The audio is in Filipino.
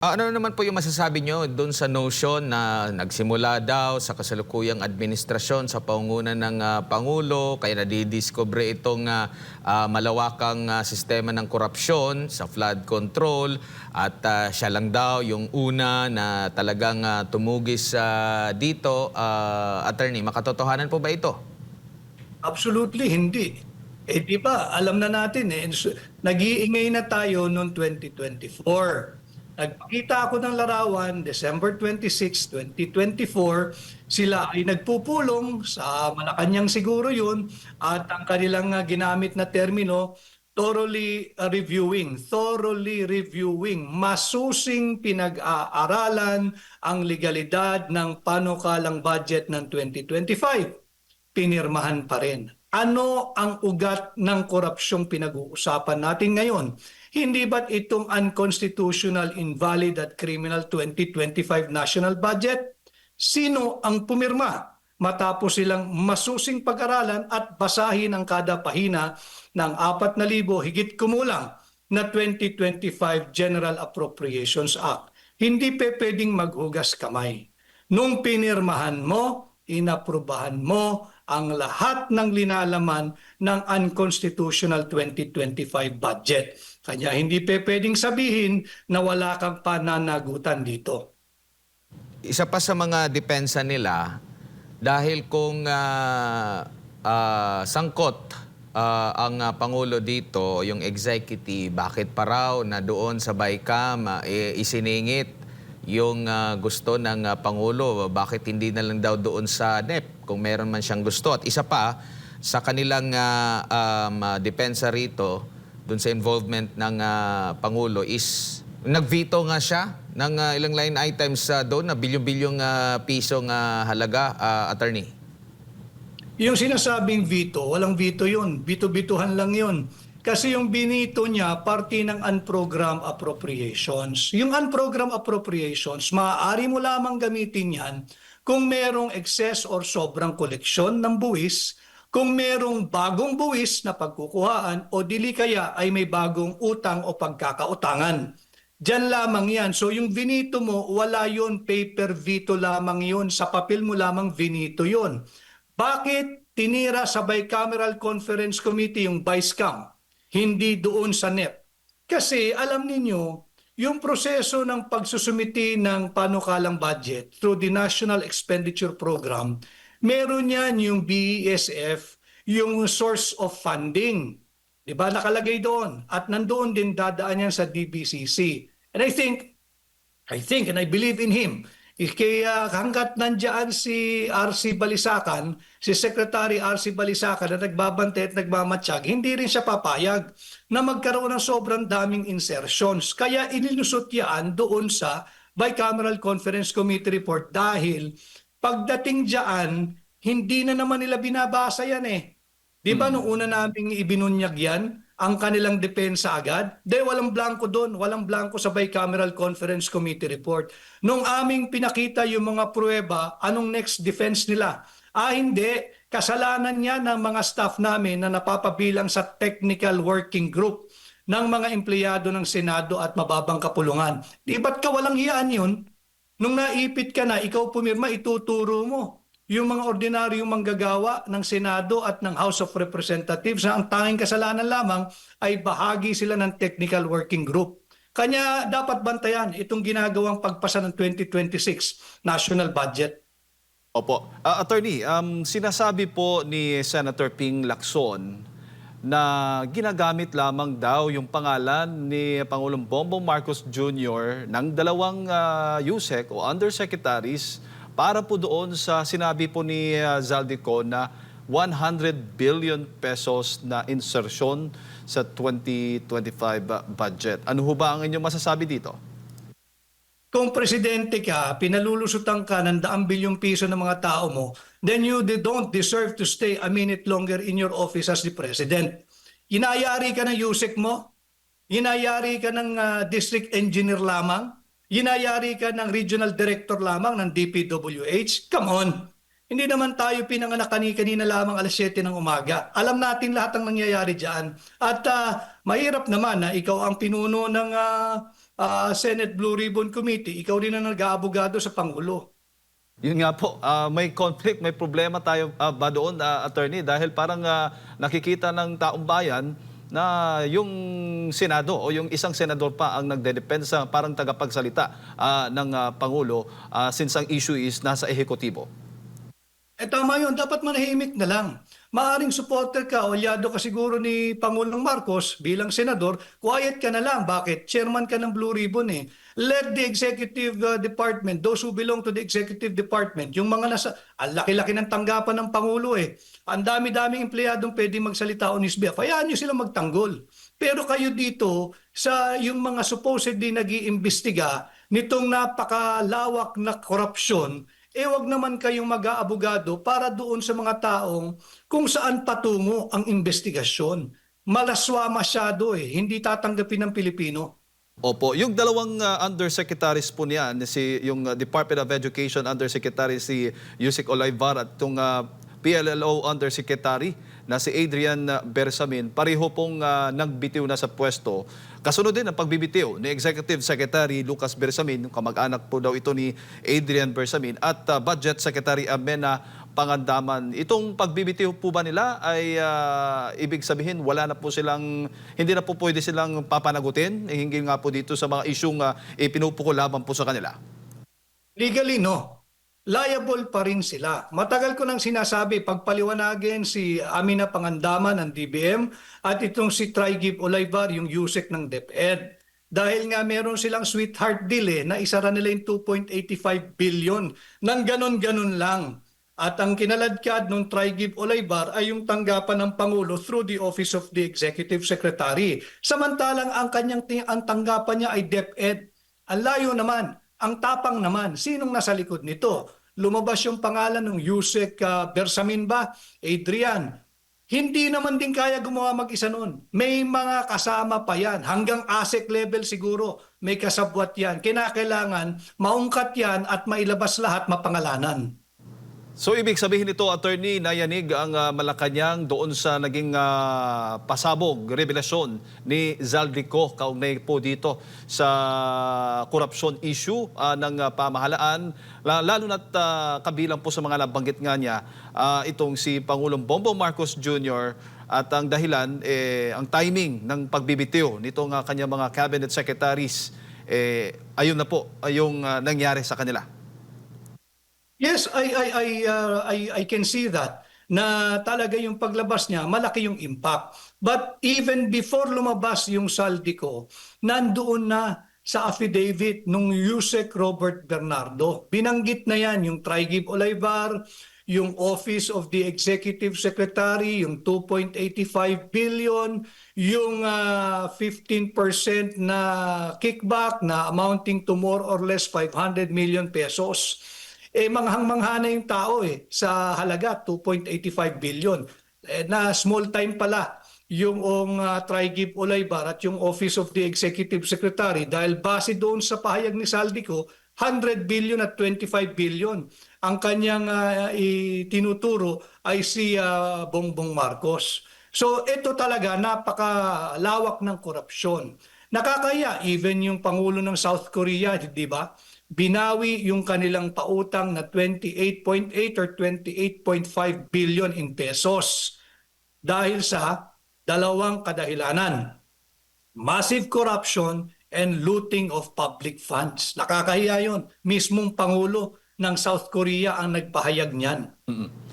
Ano naman po yung masasabi nyo doon sa notion na nagsimula daw sa kasalukuyang administrasyon sa pangunan ng ah, Pangulo, kaya nadidiscover itong ah, ah, malawakang ah, sistema ng korupsyon sa flood control at ah, siya lang daw yung una na talagang ah, tumugis ah, dito. Ah, attorney, makatotohanan po ba ito? Absolutely hindi. Eh di ba, alam na natin eh, nag-iingay na tayo noong 2024. Nagpakita ako ng larawan, December 26, 2024, sila ay nagpupulong sa Malacanang siguro yun at ang kanilang uh, ginamit na termino, thoroughly reviewing, thoroughly reviewing, masusing pinag-aaralan ang legalidad ng panukalang budget ng 2025 pinirmahan pa rin. Ano ang ugat ng korupsyong pinag-uusapan natin ngayon? Hindi ba't itong unconstitutional, invalid at criminal 2025 national budget? Sino ang pumirma? Matapos silang masusing pag-aralan at basahin ang kada pahina ng 4,000 higit kumulang na 2025 General Appropriations Act. Hindi pe pwedeng maghugas kamay. Nung pinirmahan mo, inaprubahan mo ang lahat ng linalaman ng unconstitutional 2025 budget. Kanya hindi pe pwedeng sabihin na wala kang pananagutan dito. Isa pa sa mga depensa nila, dahil kung ah, ah, sangkot ah, ang ah, Pangulo dito, yung executive, bakit pa raw na doon sa ah, eh, isiningit yung ah, gusto ng ah, Pangulo, bakit hindi na lang daw doon sa NEP kung meron man siyang gusto. At isa pa, sa kanilang ah, um, ah, depensa rito, doon sa involvement ng ah, Pangulo is nag-veto nga siya ng ah, ilang line items ah, doon na bilyon-bilyong ah, pisong ah, halaga, ah, attorney. Yung sinasabing veto, walang veto yun. Bito-bituhan lang yun. Kasi yung binito niya, parte ng unprogrammed appropriations. Yung unprogrammed appropriations, maaari mo lamang gamitin yan kung merong excess or sobrang koleksyon ng buwis, kung merong bagong buwis na pagkukuhaan o dili kaya ay may bagong utang o pagkakautangan. Diyan lamang yan. So yung vinito mo, wala yon paper veto lamang yon Sa papel mo lamang vinito yon bakit tinira sa Bicameral Conference Committee yung BICAM, hindi doon sa NEP? Kasi alam ninyo, yung proseso ng pagsusumiti ng panukalang budget through the National Expenditure Program, meron yan yung BESF, yung source of funding. Di ba? Nakalagay doon. At nandoon din dadaan yan sa DBCC. And I think I think and I believe in him. Kaya hanggat nandyan si RC Balisakan, si Secretary RC Balisakan na nagbabantay at nagmamatsyag, hindi rin siya papayag na magkaroon ng sobrang daming insertions. Kaya inilusot yan doon sa Bicameral Conference Committee report dahil pagdating dyan, hindi na naman nila binabasa yan eh. Di ba nung una naming ibinunyag yan, ang kanilang depensa agad? De, walang blanco doon. Walang blanco sa Bicameral Conference Committee report. Nung aming pinakita yung mga pruweba, anong next defense nila? Ah, hindi. Kasalanan niya ng mga staff namin na napapabilang sa technical working group ng mga empleyado ng Senado at mababang kapulungan. Di ba't ka walang hiyaan yun? Nung naipit ka na, ikaw pumirma, ituturo mo yung mga ordinaryong manggagawa ng Senado at ng House of Representatives na ang tanging kasalanan lamang ay bahagi sila ng technical working group. Kanya dapat bantayan itong ginagawang pagpasa ng 2026 national budget. Opo. Ah, attorney, um, sinasabi po ni Senator Ping Lacson na ginagamit lamang daw yung pangalan ni Pangulong Bongbong Marcos Jr. ng dalawang ah, USEC o undersecretaries para po doon sa sinabi po ni ah, Zaldico na 100 billion pesos na insertion sa 2025 budget. Ano ho ba ang inyong masasabi dito? Kung presidente ka, pinalulusutan ka ng daang bilyong piso ng mga tao mo, then you don't deserve to stay a minute longer in your office as the president. Inayari ka ng USEC mo? Inayari ka ng ah, district engineer lamang? Inayari ka ng regional director lamang ng DPWH? Come on! Hindi naman tayo pinanganak kanina lamang alas 7 ng umaga. Alam natin lahat ang nangyayari dyan. At ah, mahirap naman na ikaw ang pinuno ng ah, ah, Senate Blue Ribbon Committee, ikaw rin ang nag-aabogado sa Pangulo. Yun nga po, ah, may conflict, may problema tayo ah, ba doon, ah, attorney? Dahil parang ah, nakikita ng taong bayan na yung Senado o yung isang senador pa ang nagdedepensa, parang tagapagsalita ah, ng ah, Pangulo ah, since ang issue is nasa ehekutibo. Eh tama yun, dapat manahimik na lang. Maaring supporter ka o aliado ka siguro ni Pangulong Marcos bilang senador, quiet ka na lang. Bakit? Chairman ka ng Blue Ribbon eh. Let the executive uh, department, those who belong to the executive department, yung mga nasa, ang laki-laki ng tanggapan ng Pangulo eh. Ang dami-daming empleyadong pwede magsalita on his behalf. Hayaan nyo sila magtanggol. Pero kayo dito, sa yung mga supposedly nag iimbestiga nitong napakalawak na korupsyon, eh wag naman kayong mag-aabogado para doon sa mga taong kung saan patungo ang investigasyon. Malaswa masyado eh, hindi tatanggapin ng Pilipino. Opo, yung dalawang ah, undersecretaries po niyan, si yung ah, Department of Education Undersecretary si Yusik Olaivar at itong ah, PLLO Undersecretary na si Adrian ah, Bersamin, pareho pong ah, nagbitiw na sa pwesto. Kasunod din ang pagbibitiw ni Executive Secretary Lucas Bersamin, kamag-anak po daw ito ni Adrian Bersamin, at ah, Budget Secretary Amena Pangandaman. Itong pagbibitiw po ba nila ay ah, ibig sabihin wala na po silang, hindi na po pwede silang papanagutin, eh, hinggil nga po dito sa mga isyong uh, ipinupuko laban po sa kanila. Legally, no. Liable pa rin sila. Matagal ko nang sinasabi, pagpaliwanagin si Amina Pangandaman ng DBM at itong si Trigib Olaybar, yung USEC ng DepEd. Dahil nga meron silang sweetheart deal eh, na isara nila yung 2.85 billion nang ganon-ganon lang. At ang kinaladkad ng Trigib Olaybar ay yung tanggapan ng Pangulo through the Office of the Executive Secretary. Samantalang ang kanyang ang tanggapan niya ay DepEd. Ang layo naman, ang tapang naman, sinong nasa likod nito? Lumabas yung pangalan ng Yusek uh, Bersamin ba? Adrian. Hindi naman din kaya gumawa mag-isa noon. May mga kasama pa yan. Hanggang ASEC level siguro may kasabwat yan. Kinakailangan maungkat yan at mailabas lahat mapangalanan. So ibig sabihin nito, attorney, nayanig ang ah, Malacanang doon sa naging ah, pasabog, revelasyon ni Zaldico kaugnay po dito sa corruption issue ah, ng ah, pamahalaan, La- lalo na't ah, kabilang po sa mga nabanggit nga niya, ah, itong si Pangulong Bongbong Marcos Jr. at ang dahilan, eh, ang timing ng pagbibitiw nitong ah, kanyang mga cabinet secretaries, eh, ayun na po, ay yung ah, nangyari sa kanila. Yes, I I I uh, I I can see that na talaga yung paglabas niya, malaki yung impact. But even before lumabas yung saldi ko, nandoon na sa affidavit nung Yusek Robert Bernardo. Binanggit na yan yung Trigib Olaybar, yung Office of the Executive Secretary, yung 2.85 billion, yung ah, 15% na kickback na amounting to more or less 500 million pesos eh manghang-mangha na yung tao eh sa halaga 2.85 billion. Eh, na small time pala yung um, uh, Trigib Olaybar at yung Office of the Executive Secretary dahil base doon sa pahayag ni Saldico 100 billion at 25 billion. Ang kanyang uh, itinuturo ay si uh, Bongbong Marcos. So ito talaga napakalawak ng korupsyon. Nakakaya even yung Pangulo ng South Korea, di ba? Binawi yung kanilang pautang na 28.8 or 28.5 billion in pesos dahil sa dalawang kadahilanan. Massive corruption and looting of public funds. Nakakahiya yun. Mismong Pangulo ng South Korea ang nagpahayag niyan. Mm-mm.